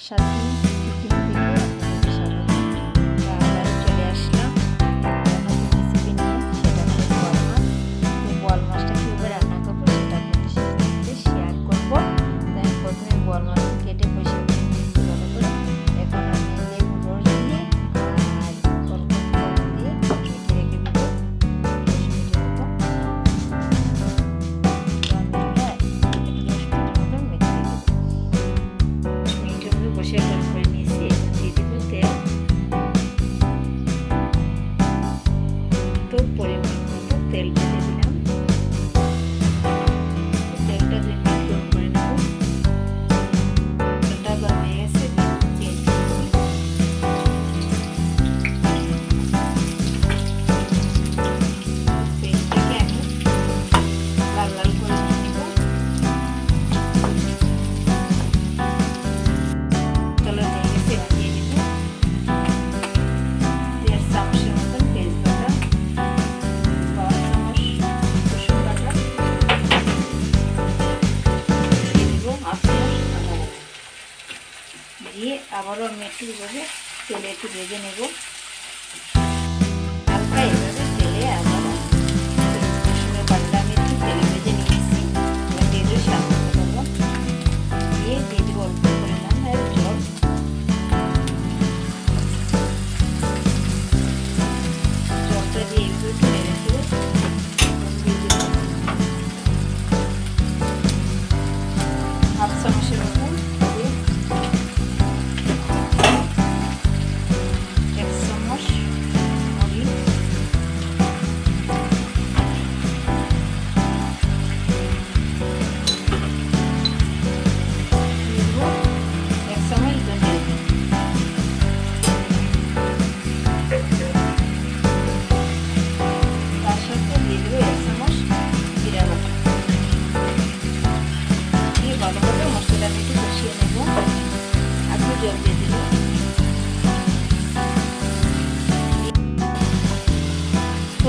傻逼 দিয়ে আবারও আমি একটু এভাবে তেলে একটু ভেজে নেব।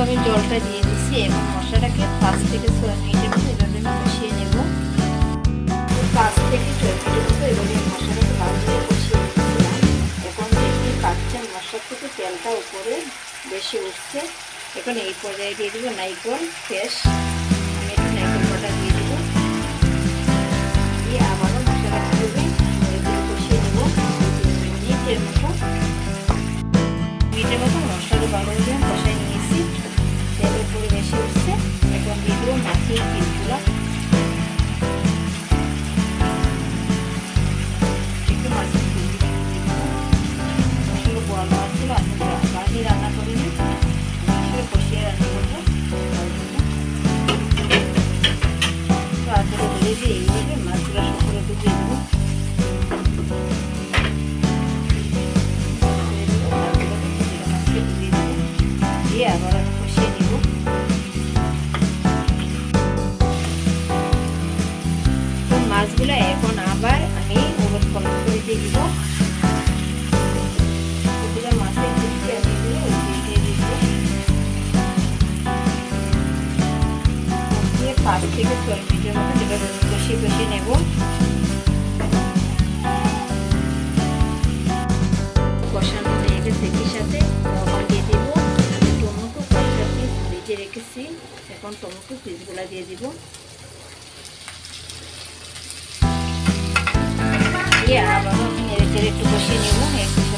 আমি জলটা দিয়ে দিচ্ছি এবং মশলাটাকে পাঁচ থেকে ছয় মিনিটের মতো এভাবে আমি কষিয়ে নেব। পাঁচ থেকে ছয় মিনিটের মতো এভাবে মশলাটাকে ভালোভাবে কষিয়ে নিয়েছিলাম। এখন দেখি কাচ্চা মশলা থেকে তেলটা উপরে বেশি উঠছে। এখন এই পর্যায়ে দিয়ে দেবো নাইকল পেস্ট। আমি একটু নাইকল বাটা দিয়ে দেবো। দিয়ে আবারও মশলাটা দেবে কষিয়ে নেব। মিনিটের মতো। মিনিটের মতো মশলাটা ভালোভাবে কষা দিয়ে আবার কষিয়ে নিব। মাছগুলো এখন আবার আমি ওভেন কলম করে দিয়ে দিব। পাঁচ থেকে ছয় মিনিটের মতো সেটা কষিয়ে কষিয়ে নেব। ভেজে রেখেছি। এখন টমেটো পিসগুলো দিয়ে দিব। দিয়ে আবারও নেড়ে চেড়ে একটু বসিয়ে নেব।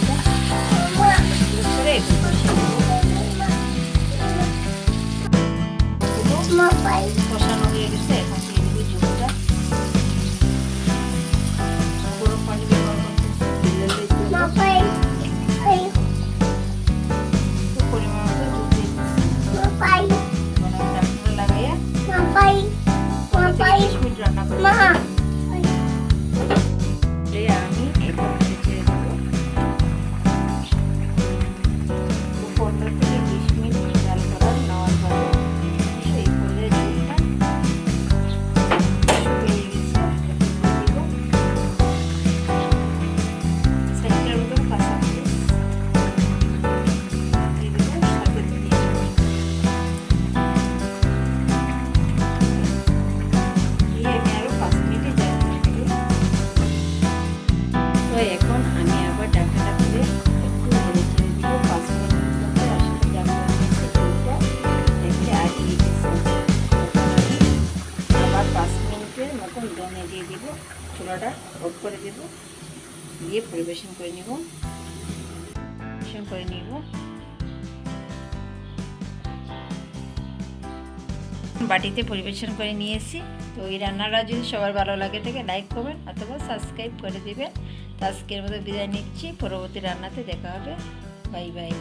চুলাটা অফ করে দেব, দিয়ে পরিবেশন করে নিব। পরিবেশন করে নিব। বাটিতে পরিবেশন করে নিয়েছি। তো এই রান্নাটা যদি সবার ভালো লাগে থাকে লাইক করবেন অথবা সাবস্ক্রাইব করে দেবেন। তো আজকের মতো বিদায় নিচ্ছি। পরবর্তী রান্নাতে দেখা হবে। Bye bye